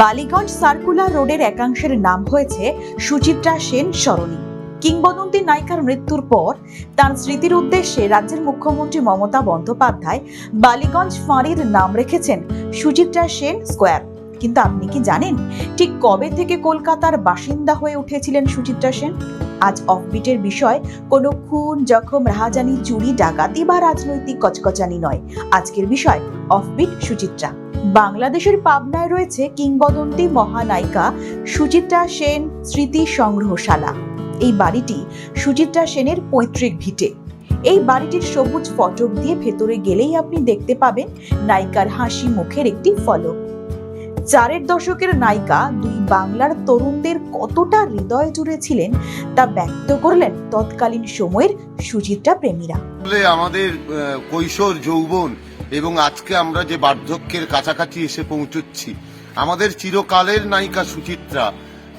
Ballygunge circular রোডের একাংশের নাম হয়েছে সুচিত্রা সেন সরণি। কিংবদন্তি নায়িকার মৃত্যুর পর তার স্মৃতির উদ্দেশ্যে রাজ্যের মুখ্যমন্ত্রী মমতা বন্দ্যোপাধ্যায় বালিগঞ্জ ফাঁড়ির নাম রেখেছেন সুচিত্রা সেন স্কোয়ার। কিন্তু আপনি কি জানেন ঠিক কবে থেকে কলকাতার বাসিন্দা হয়ে উঠেছিলেন সুচিত্রা সেন? আজ অফবিটের বিষয়, কোনো খুন, জখম, রাহাজানি, চুরি, ডাকাতি বা রাজনৈতিক কচকচানি নয়। আজকের বিষয় অফবিট সুচিত্রা। বাংলাদেশের পাবনায় রয়েছে কিংবদন্তি মহানায়িকা সুচিত্রা সেন স্মৃতি সংগ্রহশালা। এই বাড়িটি সুচিত্রা সেনের পৈতৃক ভিটে। এই বাড়িটির সবুজ ফটক দিয়ে ভেতরে গেলেই আপনি দেখতে পাবেন নায়িকার হাসি মুখের একটি ফলক। চারের দশকের নায়িকা দুই বাংলার তরুণদের কতটা হৃদয় জুড়ে ছিলেন তা ব্যক্ত করলেন তৎকালীন সময়ের সুচিত্রা প্রেমীরা। আমাদের কৈশোর যৌবন এবং আজকে আমরা যে বার্ধক্যের কাছাকাছি এসে পৌঁছচ্ছি, আমাদের চিরকালের নায়িকা সুচিত্রা।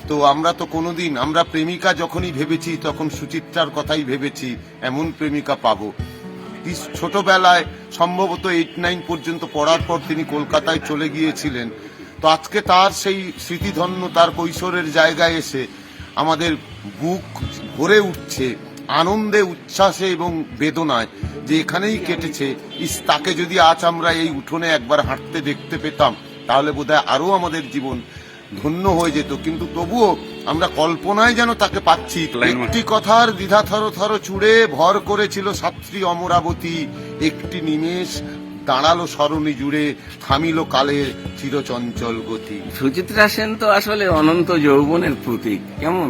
তো আমরা তো কোনোদিন, আমরা প্রেমিকা যখনই ভেবেছি, তখন সুচিত্রার কথাই ভেবেছি, এমন প্রেমিকা পাবো। ছোটবেলায় সম্ভবত এইট নাইন পর্যন্ত পড়ার পর তিনি কলকাতায় চলে গিয়েছিলেন। তো আজকে তার সেই স্মৃতিধন্য, তার কৈশোরের জায়গায় এসে আমাদের বুক ভরে উঠছে। আনন্দে উচ্ছ্বাসে এবং বেদনায় যে এখানেই কেটেছে ইস তাকে যদি আজ আমরা এই উঠোনে একবার হাঁটতে দেখতে পেতাম তাহলে বোধহয় আরও আমাদের জীবন ধন্য হয়ে যেত। কিন্তু তবুও আমরা কল্পনায় যেন তাকে পাচ্ছি। একটি কথার দ্বিধা থর থর চুড়ে ভর করেছিল সাত্রী অমরাবতী। একটি নিমেষ দাঁড়াল সরণি জুড়ে থামিল কালের চিরচঞ্চল গতি। সুচিত্রা সেন তো আসলে অনন্ত যৌবনের প্রতীক। কেমন?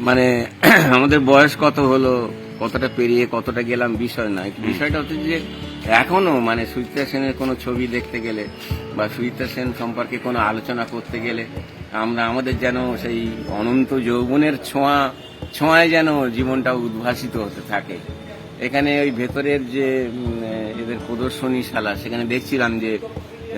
মানে আমাদের বয়স কত হলো কতটা পেরিয়ে কতটা গেলাম বিষয় নয় বিষয়টা হচ্ছে যে এখনও মানে সুচিত্রা সেনের কোনো ছবি দেখতে গেলে বা সুচিত্রা সেন সম্পর্কে কোনো আলোচনা করতে গেলে আমরা আমাদের যেন সেই অনন্ত যৌবনের ছোঁয়া ছোঁয়ায় যেন জীবনটা উদ্ভাসিত হতে থাকে। এখানে ওই ভেতরের যে এদের প্রদর্শনীশালা সেখানে দেখছিলাম যে আহ,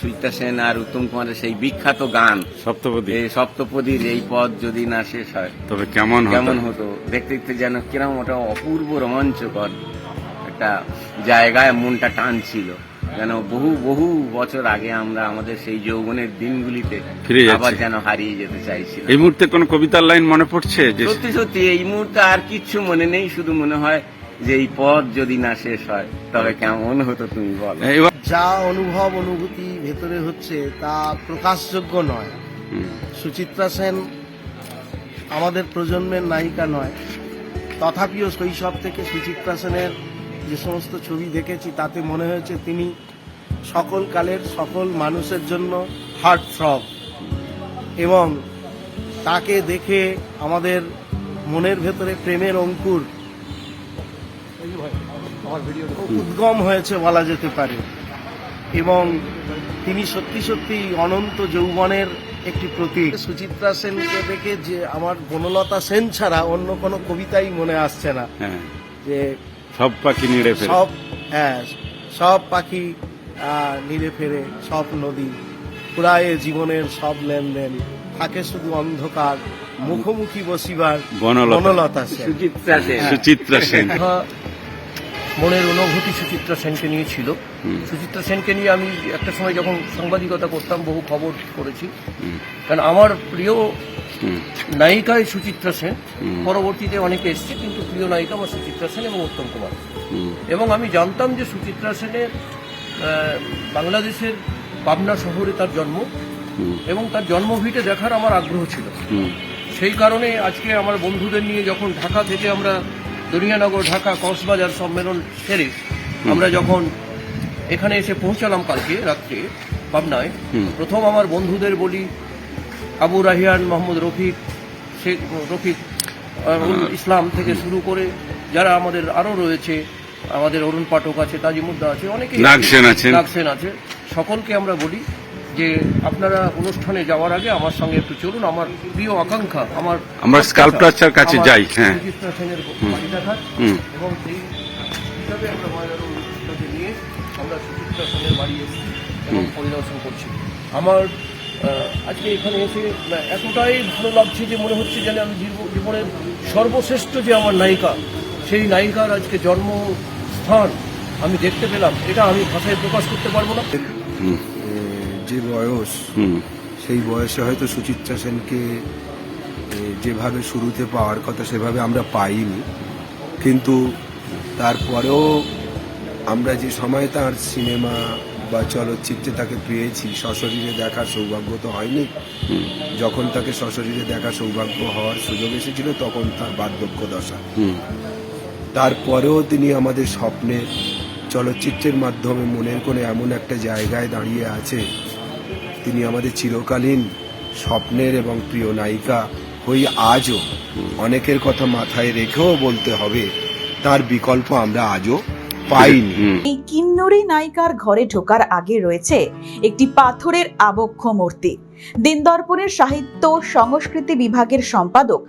সুচিত্রা সেন আর উত্তম কুমারের সেই বিখ্যাত গান। সপ্তপদী। এই সপ্তপদীর এই পদ যদি না শেষ হয় তবে কেমন কেমন হতো? দেখতে দেখতে যেন কিরম ওটা অপূর্ব রোমাঞ্চকর একটা জায়গায় মনটা টানছিল। যেন বহু বহু বছর আগে আমরা আমাদের সেই যৌবনের দিনগুলিতে ফিরে আবার যেন হারিয়ে যেতে চাইছি এই মুহূর্তে কোন কবিতার লাইন মনে পড়ছে? সত্যি সত্যি এই মুহূর্তে আর কিচ্ছু মনে নেই শুধু মনে হয় যে এই পথ যদি না শেষ হয় তবে কেমন হতো তুমি বলো? এবার যা অনুভব অনুভূতি ভেতরে হচ্ছে তা প্রকাশযোগ্য নয়। সুচিত্রা সেন আমাদের প্রজন্মের নায়িকা নয়। তথাপিও শৈশব থেকে সুচিত্রা সেনের যে সমস্ত ছবি দেখেছি তাতে মনে হয়েছে তিনি সকল কালের সকল মানুষের জন্য হার্ট থ্রব এবং তাকে দেখে আমাদের মনের ভেতরে প্রেমের অঙ্কুর উদ্গম হয়েছে বলা যেতে পারে। এবং তিনি সত্যি সত্যি অনন্ত যৌবনের একটি প্রতীক। সুচিত্রা সেনকে দেখে যে আমার বনলতা সেন ছাড়া অন্য কোনো কবিতাই মনে আসছে না। হ্যাঁ। যে সব পাখি নিড়ে সব হ্যাঁ সব পাখি নিরে ফেরে সব নদী। পুরায়ে জীবনের সব লেনদেন। থাকে শুধু অন্ধকার মুখোমুখি বসিবার বনলতা। সেন। সুচিত্রা সেন। সুচিত্রা সেন। কথা মনের অনুভূতি সুচিত্রা সেনকে নিয়ে ছিল। সুচিত্রা সেনকে নিয়ে আমি একটা সময় যখন সাংবাদিকতা করতাম বহু খবর করেছি। কারণ আমার প্রিয় নায়িকায় সুচিত্রা সেন। পরবর্তীতে অনেকে এসছে কিন্তু প্রিয় নায়িকা আমার সুচিত্রা সেন এবং উত্তম কুমার। এবং আমি জানতাম যে সুচিত্রা সেনের বাংলাদেশের পাবনা শহরে তার জন্ম। এবং তার জন্মভিটে দেখার আমার আগ্রহ ছিল। সেই কারণে আজকে আমার বন্ধুদের নিয়ে যখন ঢাকা থেকে আমরা দরিয়ানগর ঢাকা কক্সবাজার সম্মেলন সেরে আমরা যখন এখানে এসে পৌঁছালাম কালকে রাত্রে পাবনায় প্রথম আমার বন্ধুদের বলি আবু রাহিয়ান মোহাম্মদ রফিক শেখ রফিক ইসলাম থেকে শুরু করে যারা আমাদের আরও রয়েছে আমাদের অরুণ পাঠক আছে তাজিমুদ্দা আছে অনেকে নাগসেন আছে। সকলকে আমরা বলি যে আপনারা অনুষ্ঠানে যাওয়ার আগে আমার সঙ্গে একটু চলুন আমার প্রিয় আকাঙ্ক্ষা আমার আমরা sculpture কাছে যাই, হ্যাঁ। এবং সেই হিসাবে আমরা নিয়ে আমরা সুচিত্রা সেনের বাড়ি এসেছি এবং পরিদর্শন করছি। আমার আজকে এখানে এসে এতটাই ভালো লাগছে যে মনে হচ্ছে যেন আমি জীব- জীবনের সর্বশ্রেষ্ঠ যে আমার নায়িকা সেই নায়িকার আজকে জন্মস্থান আমি দেখতে পেলাম। এটা আমি ভাষায় প্রকাশ করতে পারব না। যে বয়স সেই বয়সে হয়তো সুচিত্রা সেনকে যেভাবে শুরুতে পাওয়ার কথা সেভাবে আমরা পাইনি। কিন্তু তারপরেও আমরা যে সময় তার সিনেমা বা চলচ্চিত্রে তাকে পেয়েছি সশরীরে দেখার সৌভাগ্য তো হয়নি। যখন তাকে সশরীরে দেখার সৌভাগ্য হওয়ার সুযোগ এসেছিল তখন তার বার্ধক্য দশা। তারপরেও তিনি আমাদের স্বপ্নের চলচ্চিত্রের মাধ্যমে মনের কোনো এমন একটা জায়গায় দাঁড়িয়ে আছে তিনি আমাদের চিরকালীন স্বপ্নের এবং প্রিয় নায়িকা হই আজও অনেকের কথা মাথায় রেখেও বলতে হবে তার বিকল্প আমরা আজও পাইনি। এই কিন্নরী নায়িকার ঘরে ঢোকার আগে রয়েছে একটি পাথরের আবক্ষ মূর্তি। দিনদর্পণের সাহিত্য সংস্কৃতি বিভাগের সম্পাদক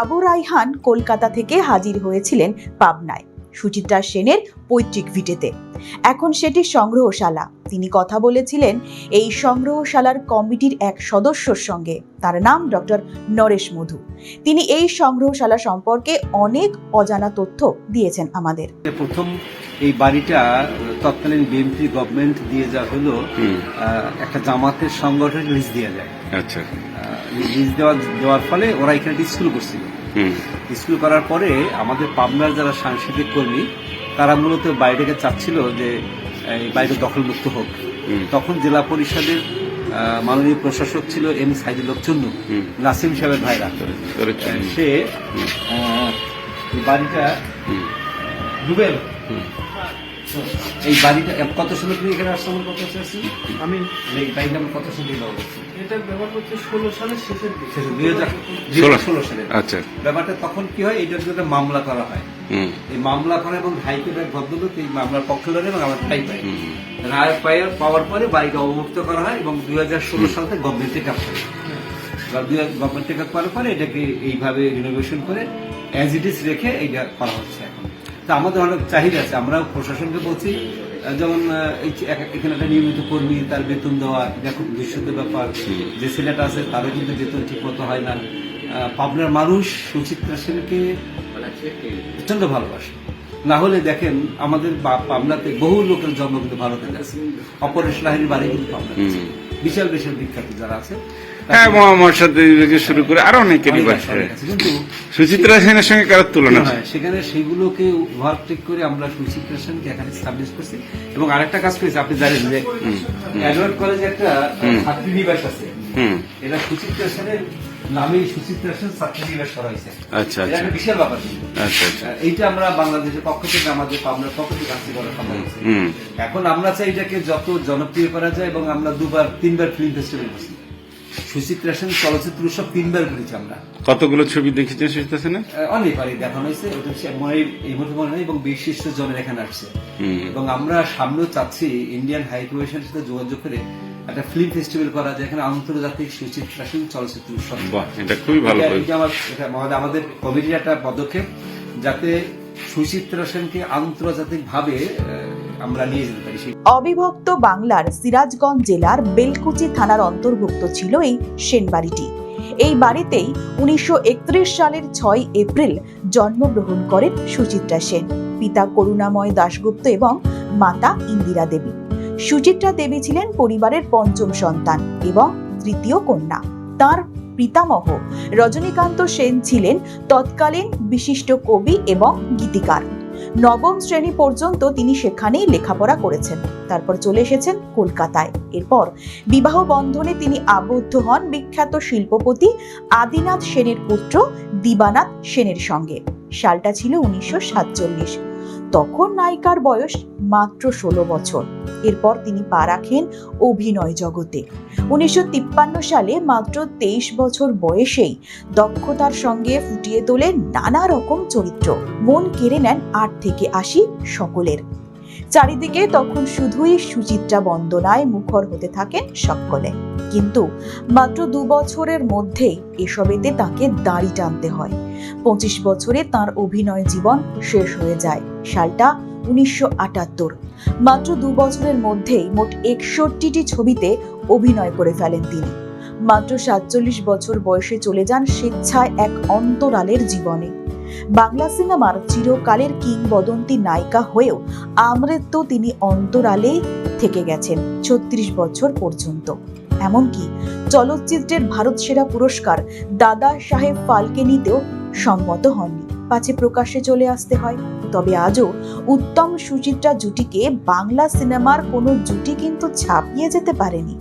আবু রাইহান কলকাতা থেকে হাজির হয়েছিলেন পাবনায়। সুচিত্রা সেনের পৈতৃক ভিটেতে। এখন সেটি সংগ্রহশালা। তিনি কথা বলেছিলেন এই সংগ্রহশালার কমিটির এক সদস্যর সঙ্গে। তার নাম ডক্টর নরেশ মধু। তিনি এই সংগ্রহশালা সম্পর্কে অনেক অজানা তথ্য দিয়েছেন আমাদের। প্রথম এই বাড়িটা তৎকালীন বিএনপি গভর্নমেন্ট দিয়ে যা হলো আহ, একটা জামাতের সংগঠন লিজ দেওয়া যায়। আচ্ছা। লিজ দেওয়া দেওয়ার ফলে ওরা এখানে স্কুল করছিল। স্কুল করার পরে আমাদের পাবনার যারা সাংস্কৃতিক কর্মী তারা মূলত বাইরেকে চাচ্ছিল যে এই বাড়িটা দখলমুক্ত হোক। তখন জেলা পরিষদের মাননীয় প্রশাসক ছিল এম সাইদুল চন্নু। নাসিম সাহেবের ভাই করেছি। সে বাড়িটা ডুবেল এই বাড়িটা কত সালে তুমি এখানে আসছো আমার কত সালে আমি এই বাড়িটা আমার কত সালে ব্যবহার করছি এটা ব্যবহার করতে ষোলো সালের শেষের দিকে। দুই হাজার ষোলো। সালে। আচ্ছা। ব্যাপারটা তখন কি হয়? এটার জন্য মামলা করা হয়। এই মামলা করে এবং হাইকোর্টের ভদ্রলোক এই মামলার পক্ষ ধরে এবং আমার রায় পাই। রায় পাইয়ার পাওয়ার পরে বাড়িটা অবমুক্ত করা হয় এবং দুই হাজার ষোলো সালে গভর্নমেন্ট টেক আপ করে। গভর্নমেন্ট টেক আপ করার পরে এটাকে এইভাবে রিনোভেশন করে অ্যাজ ইট ইজ রেখে এইটা করা হচ্ছে এখন। তা আমাদের অনেক চাহিদা আছে। আমরা প্রশাসনকে বলছি যেমন এখানে একটা নিয়মিত কর্মী তার বেতন দেওয়া এটা খুব দুঃসাধ্য ব্যাপার। যে ছেলেটা আছে তারও কিন্তু বেতন ঠিক মতো হয় না। পাবনার মানুষ সুচিত্রা সেনকে প্রচণ্ড ভালোবাসে। না হলে দেখেন আমাদের পাবনাতে বহু লোকের জন্ম কিন্তু ভারতে আছে অপরেশ লাহিনীর বাড়ি কিন্তু পাবনা বিশাল বিশাল বিখ্যাত যারা আছে। হ্যাঁ থেকে শুরু করে আরও অনেকেরই বাস সুচিত্রা সেনের সঙ্গে তুলনা? সেখানে সেগুলোকে করে আমরা সুচিত্রা সেনকে এখানে স্টাবলিশ করছি। এবং আরেকটা কাজ করেছি আপনি জানেন যে অ্যাডওয়ার্ড কলেজে একটা ছাত্রী নিবাস আছে। এটা সুচিত্রা সেনের নামেই সুচিত্রা সেন ছাত্রী নিবাস করা হয়েছে আচ্ছা আচ্ছা। বিশাল ব্যাপার আচ্ছা আচ্ছা। এইটা আমরা বাংলাদেশের পক্ষ থেকে আমাদের পাবনার পক্ষ থেকে কাজটি করার সম্ভব এখন আমরা চাই এটাকে যত জনপ্রিয় করা যায় এবং আমরা দুবার তিনবার ফিল্ম ফেস্টিভ্যাল করছি। সুচিত্রা সেন চলচ্চিত্র উৎসব তিনবার করেছি আমরা। কতগুলো ছবি দেখেছেন সুচিত্রা সেনের অনেকবারই দেখানো হয়েছে। ওটা হচ্ছে মনে এই মুহূর্তে মনে নেই এবং বিশিষ্ট জনের এখানে আসছে। এবং আমরা সামনেও চাচ্ছি ইন্ডিয়ান হাই কমিশনের সাথে যোগাযোগ করে একটা ফিল্ম ফেস্টিভ্যাল করা যায় এখানে আন্তর্জাতিক সুচিত্রা সেন চলচ্চিত্র উৎসব। এটা খুবই ভালো আমাদের আমাদের কমিটির একটা পদক্ষেপ যাতে সুচিত্রা সেনকে আন্তর্জাতিক ভাবে আমরা নিয়ে যেতে পারি অবিভক্ত বাংলার সিরাজগঞ্জ জেলার বেলকুচি থানার অন্তর্ভুক্ত ছিল এই সেন বাড়িটি এই বাড়িতেই উনিশশো একত্রিশ সালের ছয় এপ্রিল জন্মগ্রহণ করেন সুচিত্রা সেন, পিতা করুণাময় দাশগুপ্ত এবং মাতা ইন্দিরা দেবী। সুচিত্রা দেবী ছিলেন পরিবারের পঞ্চম সন্তান এবং তৃতীয় কন্যা। তার পিতামহ রজনীকান্ত সেন ছিলেন তৎকালীন বিশিষ্ট কবি এবং গীতিকার। নবম শ্রেণি পর্যন্ত তিনি সেখানেই লেখাপড়া করেছেন। তারপর চলে এসেছেন কলকাতায়। এরপর বিবাহ বন্ধনে তিনি আবদ্ধ হন বিখ্যাত শিল্পপতি আদিনাথ সেনের পুত্র দিবানাথ সেনের সঙ্গে। সালটা ছিল উনিশশো সাতচল্লিশ। তখন নায়িকার বয়স মাত্র ষোলো বছর। এরপর তিনি পা রাখেন অভিনয় জগতে। উনিশশো তিপ্পান্ন সালে মাত্র তেইশ বছর বয়সেই দক্ষতার সঙ্গে ফুটিয়ে তোলেন নানা রকম চরিত্র। মন কেড়ে নেন আট থেকে আশি, সকলের। চারিদিকে তখন শুধুই সুচিত্রা বন্দনায় মুখর হতে থাকেন সকলে। কিন্তু মাত্র দু বছরের মধ্যেই এসবেতে তাকে দাড়ি টানতে হয়। পঁচিশ বছরে তার অভিনয় জীবন শেষ হয়ে যায় সালটা উনিশশো আটাত্তর। মাত্র দু বছরের মধ্যেই মোট একষট্টিটি ছবিতে অভিনয় করে ফেলেন তিনি। মাত্র সাতচল্লিশ বছর বয়সে চলে যান স্বেচ্ছায় এক অন্তরালের জীবনে। বাংলা সিনেমার চিরকালের কিংবদন্তি নায়িকা হয়েও আমৃত্যু তিনি অন্তরালে থেকে গেছেন ছত্রিশ বছর পর্যন্ত। এমনকি চলচ্চিত্রের ভারত সেরা পুরস্কার দাদা সাহেব ফালকে নিতেও সম্মত হননি। পাছে প্রকাশ্যে চলে আসতে হয়। তবে আজও উত্তম সুচিত্রা জুটিকে বাংলা সিনেমার কোনো জুটি কিন্তু ছাপিয়ে যেতে পারেনি।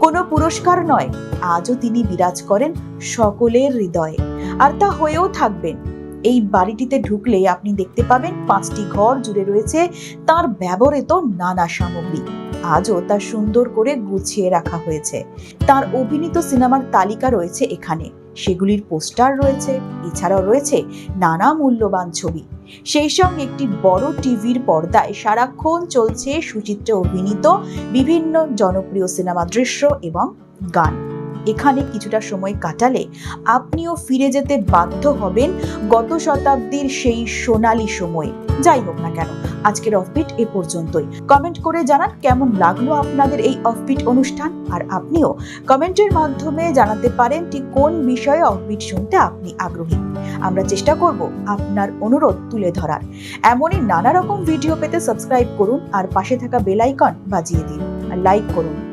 কোনো পুরস্কার নয়, আজও তিনি বিরাজ করেন সকলের হৃদয়ে। আর তা হয়েও থাকবেন এই বাড়িটিতে ঢুকলে আপনি দেখতে পাবেন পাঁচটি ঘর জুড়ে রয়েছে তার ব্যবহৃত নানা সামগ্রী। আজও তা সুন্দর করে গুছিয়ে রাখা হয়েছে। তার অভিনীত সিনেমার তালিকা রয়েছে এখানে। সেগুলির পোস্টার রয়েছে। এছাড়াও রয়েছে নানা মূল্যবান ছবি। সেই সঙ্গে একটি বড় টিভির পর্দায় সারাক্ষণ চলছে সুচিত্রা অভিনীত বিভিন্ন জনপ্রিয় সিনেমা দৃশ্য এবং গান। এখানে কিছুটা সময় কাটালে আপনিও ফিরে যেতে বাধ্য হবেন গত শতাব্দীর সেই সোনালি সময়। যাই হোক না কেন, আজকের অফবিট এ পর্যন্তই। কমেন্ট করে জানান কেমন লাগল আপনাদের এই অফবিট অনুষ্ঠান, আর আপনিও কমেন্টের মাধ্যমে জানাতে পারেন ঠিক কোন বিষয়ে অফবিট শুনতে আপনি আগ্রহী। আমরা চেষ্টা করব আপনার অনুরোধ তুলে ধরার। এমনই নানা রকম ভিডিও পেতে সাবস্ক্রাইব করুন, আর পাশে থাকা বেল আইকন বাজিয়ে দিন, আর লাইক করুন।